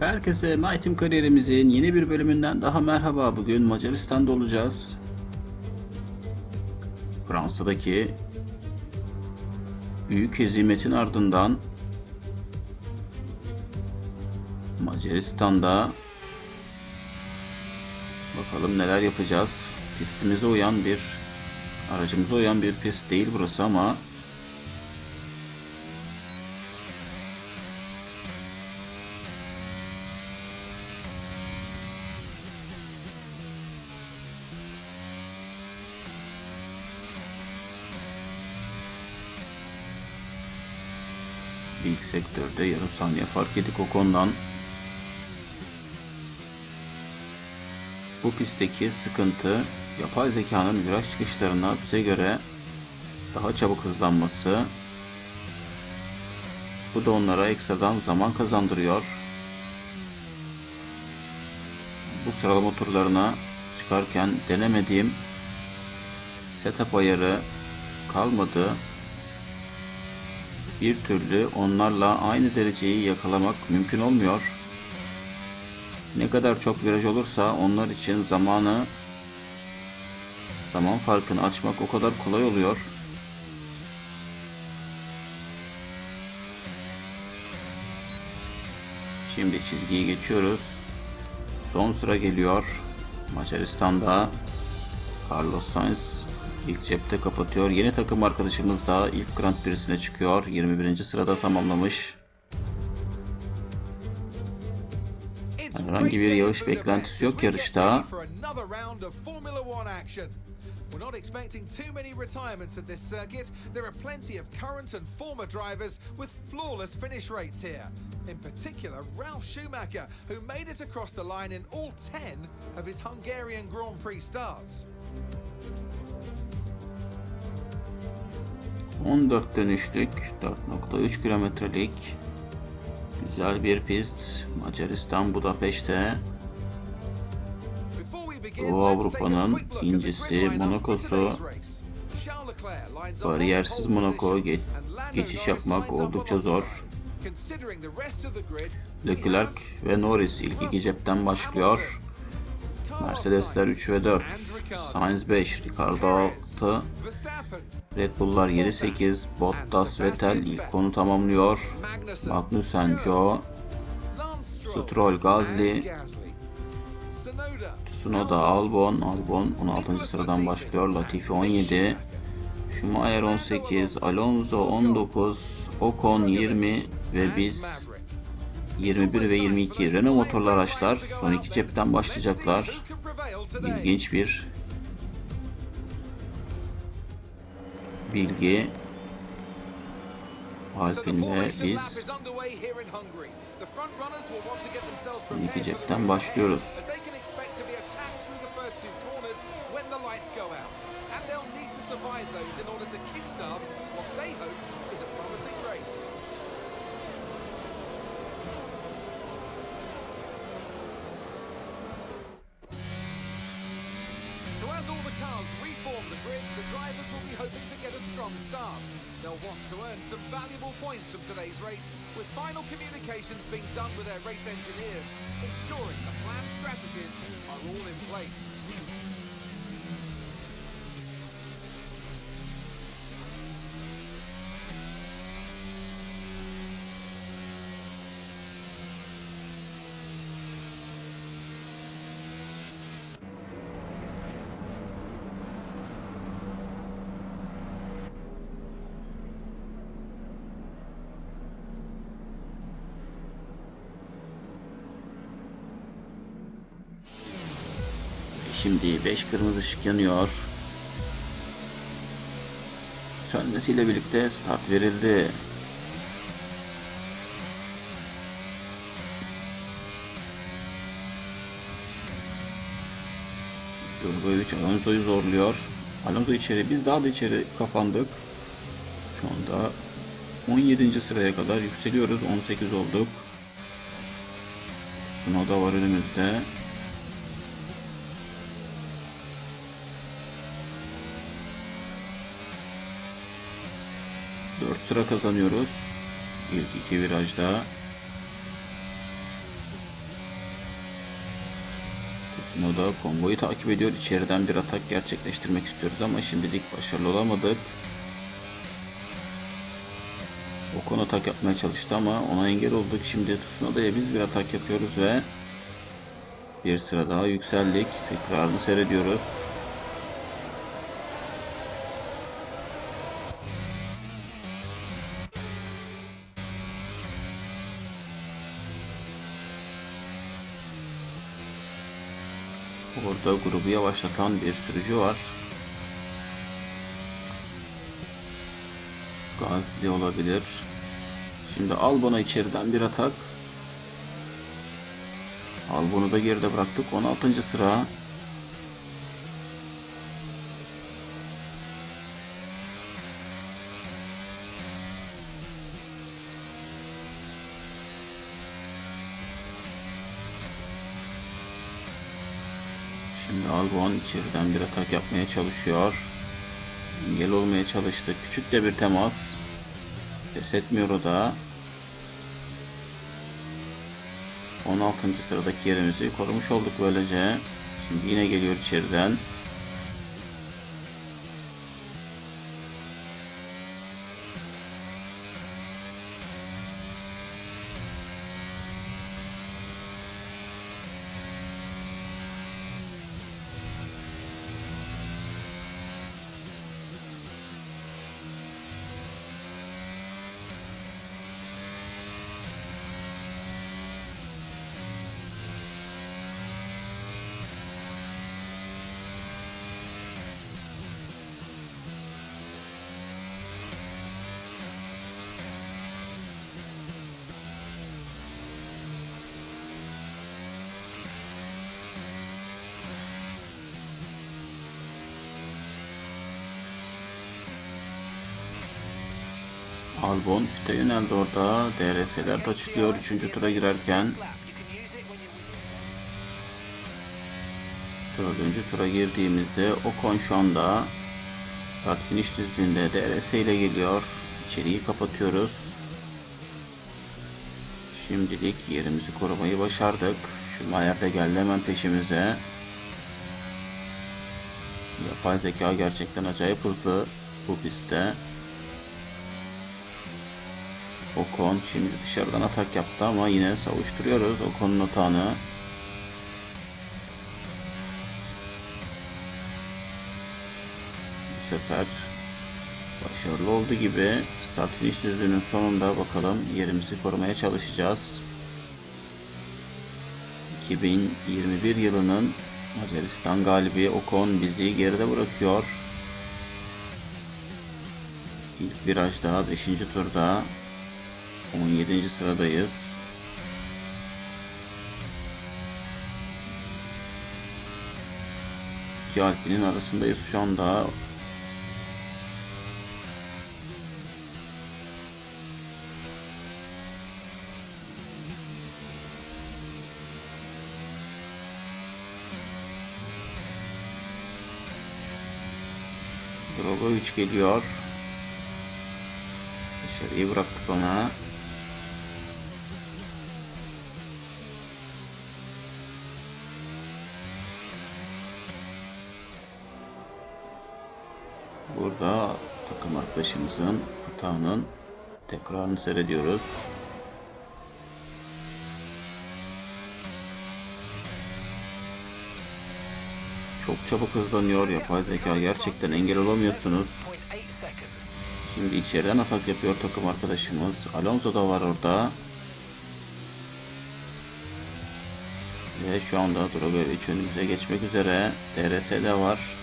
Herkese My Team kariyerimizin yeni bir bölümünden daha merhaba. Bugün Macaristan'da olacağız. Fransa'daki büyük hezimetin ardından Macaristan'da bakalım neler yapacağız. Pistimize uyan bir aracımıza uyan bir pist değil burası ama sektörde yarım saniye fark yedik o konudan. Bu pistteki sıkıntı yapay zekanın viraj çıkışlarına bize göre daha çabuk hızlanması. Bu da onlara ekstradan zaman kazandırıyor. Bu sıralama turlarına çıkarken denemediğim setup ayarı kalmadı bir türlü onlarla aynı dereceyi yakalamak mümkün olmuyor. Ne kadar çok viraj olursa onlar için zamanı zaman farkını açmak o kadar kolay oluyor. Şimdi çizgiyi geçiyoruz. Son sıra geliyor. Macaristan'da Carlos Sainz İlk cepte kapatıyor. Yeni takım arkadaşımız da ilk Grand Prix'sine çıkıyor. 21. sırada tamamlamış. Herhangi bir yağış beklentisi yok yarışta. We're not expecting too many retirements at this circuit. There are plenty of current and former drivers with flawless finish rates here. In particular, Ralf Schumacher, who made it across the line in all 10 of his Hungarian Grand Prix starts. 14 dönüşlük 4.3 kilometrelik güzel bir pist. Macaristan Budapeşte Doğu Avrupa'nın incisi Monaco'su. bariyersiz Monaco ge- geçiş yapmak oldukça zor. Leclerc ve Norris ilk iki cepten başlıyor. Mercedesler 3 ve 4, Sainz 5, Ricardo 6, Red Bull'lar 7-8, Bottas, Vettel ilk konu tamamlıyor. Magnussen, Joe, Stroll, Gasly, Tsunoda, Albon, Albon 16. sıradan başlıyor. Latifi 17, Schumacher 18, Alonso 19, Ocon 20 ve biz 21 ve 22 Renault motorlu araçlar son iki cepten başlayacaklar. İlginç bir bilgi. Alpin'le biz iki cepten başlıyoruz. The grid, the drivers will be hoping to get a strong start. They'll want to earn some valuable points from today's race, with final communications being done with their race engineers, ensuring the planned strategies are all in place. Şimdi 5 kırmızı ışık yanıyor. Sönmesiyle birlikte start verildi. Drogovic Alonso'yu zorluyor. Alonso içeri, biz daha da içeri kapandık. Şu anda 17. sıraya kadar yükseliyoruz. 18 olduk. Sunoda var önümüzde. 4 sıra kazanıyoruz. İlk iki virajda. Noda konvoyu takip ediyor. İçeriden bir atak gerçekleştirmek istiyoruz ama şimdilik başarılı olamadık. Ocon atak yapmaya çalıştı ama ona engel olduk. Şimdi Tsunoda'ya biz bir atak yapıyoruz ve bir sıra daha yükseldik. Tekrarını seyrediyoruz. Orada grubu yavaşlatan bir sürücü var. Gazli olabilir. Şimdi Albon'a içeriden bir atak. Albon'u da geride bıraktık. 16. sıra. Albon içeriden bir atak yapmaya çalışıyor. Engel olmaya çalıştı. Küçük de bir temas. Pes etmiyor o da. 16. sıradaki yerimizi korumuş olduk böylece. Şimdi yine geliyor içeriden. Albon pite yöneldi orada. DRS'ler taçlıyor 3. tura girerken. Dördüncü tura girdiğimizde Ocon şu anda start finish düzlüğünde DRS ile geliyor. İçeriği kapatıyoruz. Şimdilik yerimizi korumayı başardık. Schumacher de geldi hemen peşimize. Yapay zeka gerçekten acayip hızlı bu pistte. Ocon şimdi dışarıdan atak yaptı ama yine savuşturuyoruz Ocon'un atağını. Bu sefer başarılı oldu gibi. Start finish düzlüğünün sonunda bakalım yerimizi korumaya çalışacağız. 2021 yılının Macaristan galibi Ocon bizi geride bırakıyor. İlk virajda 5. turda 17. sıradayız. İki Alpinin arasındayız şu anda. Drogovic geliyor. Dışarıyı bıraktık ona. Burada takım arkadaşımızın hatanın tekrarını seyrediyoruz. Çok çabuk hızlanıyor yapay zeka gerçekten engel olamıyorsunuz. Şimdi içeriden atak yapıyor takım arkadaşımız. Alonso da var orada. Ve şu anda Drogovic önümüze geçmek üzere. DRS de var.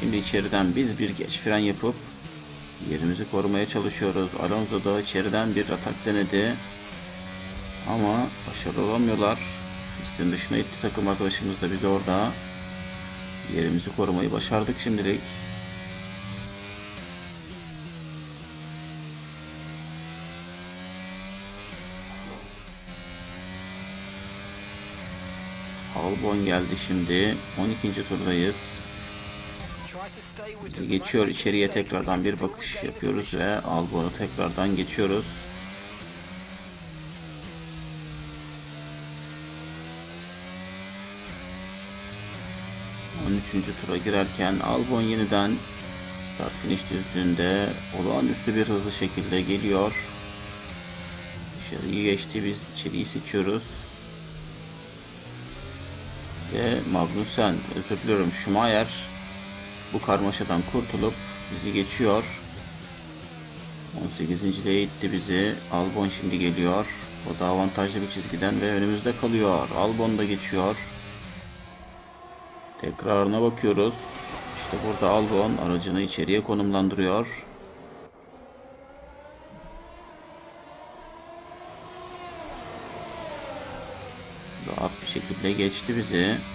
Şimdi içeriden biz bir geç fren yapıp yerimizi korumaya çalışıyoruz. Alonso da içeriden bir atak denedi. Ama başarılı olamıyorlar. Pistin dışına itti takım arkadaşımız da biz orada. Yerimizi korumayı başardık şimdilik. Albon geldi şimdi. 12. turdayız. Geçiyor içeriye tekrardan bir bakış yapıyoruz ve Albon'u tekrardan geçiyoruz. 13. tura girerken Albon yeniden start finish düzlüğünde olağanüstü bir hızlı şekilde geliyor. Dışarıyı geçti biz içeriği seçiyoruz. Ve Magnussen özür diliyorum Schumacher bu karmaşadan kurtulup bizi geçiyor. 18. de itti bizi. Albon şimdi geliyor. O da avantajlı bir çizgiden ve önümüzde kalıyor. Albon da geçiyor. Tekrarına bakıyoruz. İşte burada Albon aracını içeriye konumlandırıyor. Rahat bir şekilde geçti bizi.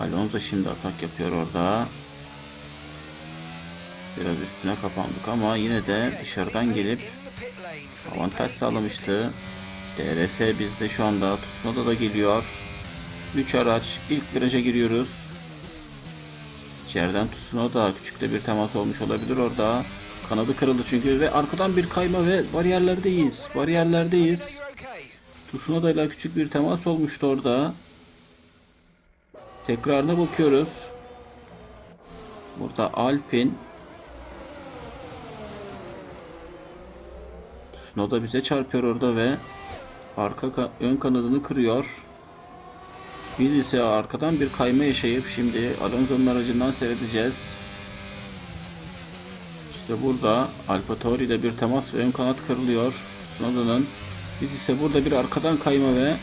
Alonso şimdi atak yapıyor orada. Biraz üstüne kapandık ama yine de dışarıdan gelip avantaj sağlamıştı. DRS bizde şu anda. Tsunoda da geliyor. 3 araç. ilk viraja giriyoruz. İçeriden Tsunoda küçük de bir temas olmuş olabilir orada. Kanadı kırıldı çünkü ve arkadan bir kayma ve bariyerlerdeyiz. Bariyerlerdeyiz. Tsunoda ile küçük bir temas olmuştu orada. Tekrarına bakıyoruz. Burada Alpin Tsunoda bize çarpıyor orada ve arka ka- ön kanadını kırıyor. Biz ise arkadan bir kayma yaşayıp şimdi Alonso'nun aracından seyredeceğiz. İşte burada Alfa ile bir temas ve ön kanat kırılıyor. Tsunoda'nın. Biz ise burada bir arkadan kayma ve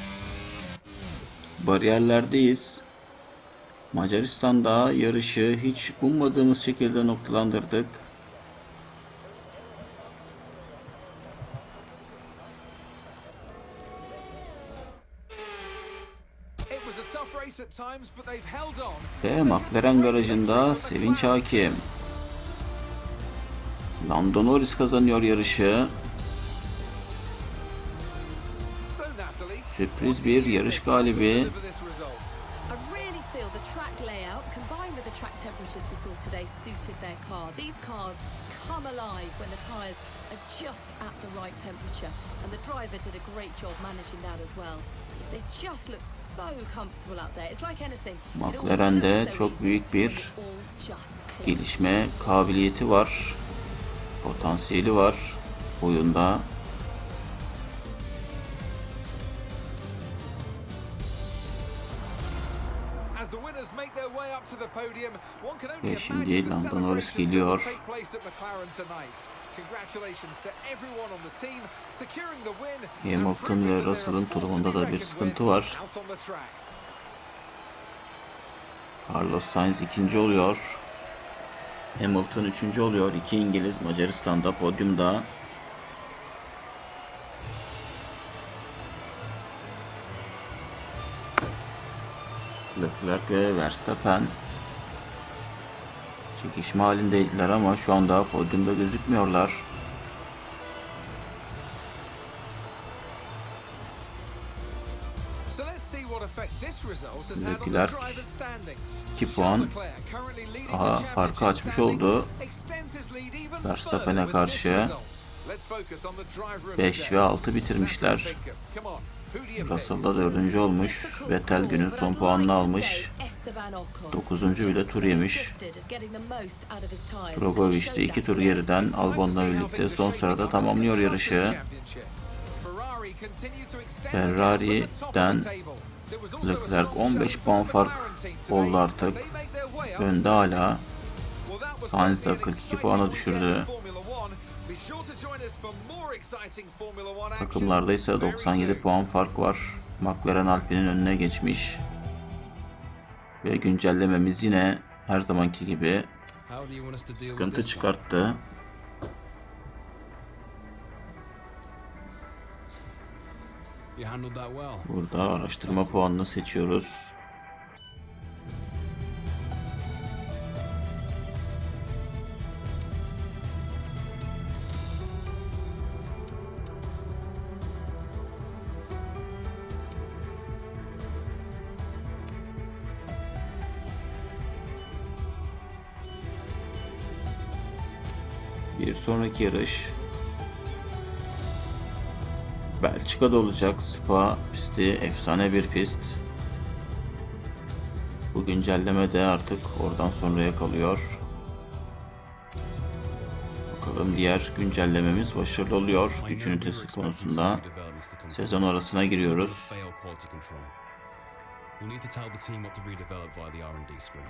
bariyerlerdeyiz. Macaristan'da yarışı hiç ummadığımız şekilde noktalandırdık. Ve McLaren garajında Sevinç Hakim. Lando Norris kazanıyor yarışı. Sürpriz bir yarış galibi. Today suited their car. These cars come alive when the tyres are just at the right temperature, and the driver did a great job managing that as well. They just look so comfortable out there. It's like anything. McLaren'de çok büyük bir gelişme kabiliyeti var. Potansiyeli var oyunda. Team securing the win and Hamilton ve Russell'ın be da bir sıkıntı var. Carlos Sainz ikinci oluyor. Hamilton üçüncü oluyor. İki İngiliz Macaristan'da podyumda. Leclerc ve Verstappen çekişme halindeydiler ama şu anda podyumda gözükmüyorlar. Leclerc drivers' standings. iki Charles puan daha farkı açmış oldu. Verstappen'e karşı result. Let's focus on the driver of the 5 day. ve 6 That's bitirmişler. What Bingham. Come on, who do you pick? Russell da dördüncü olmuş. Vettel günün son puanını almış. Dokuzuncu bile tur yemiş. he de iki tur geriden Albon'la birlikte son sırada tamamlıyor yarışı. Ferrari'den Leclerc strong 15 showing puan fark oldu artık. Önde hala. Sainz de an 42 exciting puana düşürdü. Takımlarda ise very 97 soon. puan fark var. McLaren Alpine'in önüne geçmiş. Ve güncellememiz yine her zamanki gibi sıkıntı çıkarttı. Burada araştırma puanını seçiyoruz. Bir sonraki yarış Belçika'da olacak Spa pisti efsane bir pist. Bu güncelleme de artık oradan sonraya kalıyor. Bakalım diğer güncellememiz başarılı oluyor. Güç ünitesi konusunda sezon arasına giriyoruz. We'll need to tell the team what to redevelop via the R&D screen.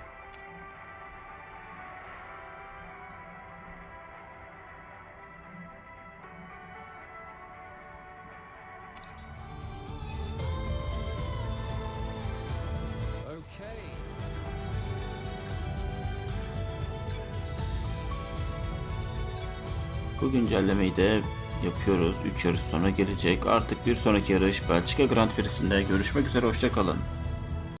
Güncellemeyi de yapıyoruz. 3 yarış sonra gelecek. Artık bir sonraki yarış Belçika Grand Prix'sinde görüşmek üzere. Hoşçakalın.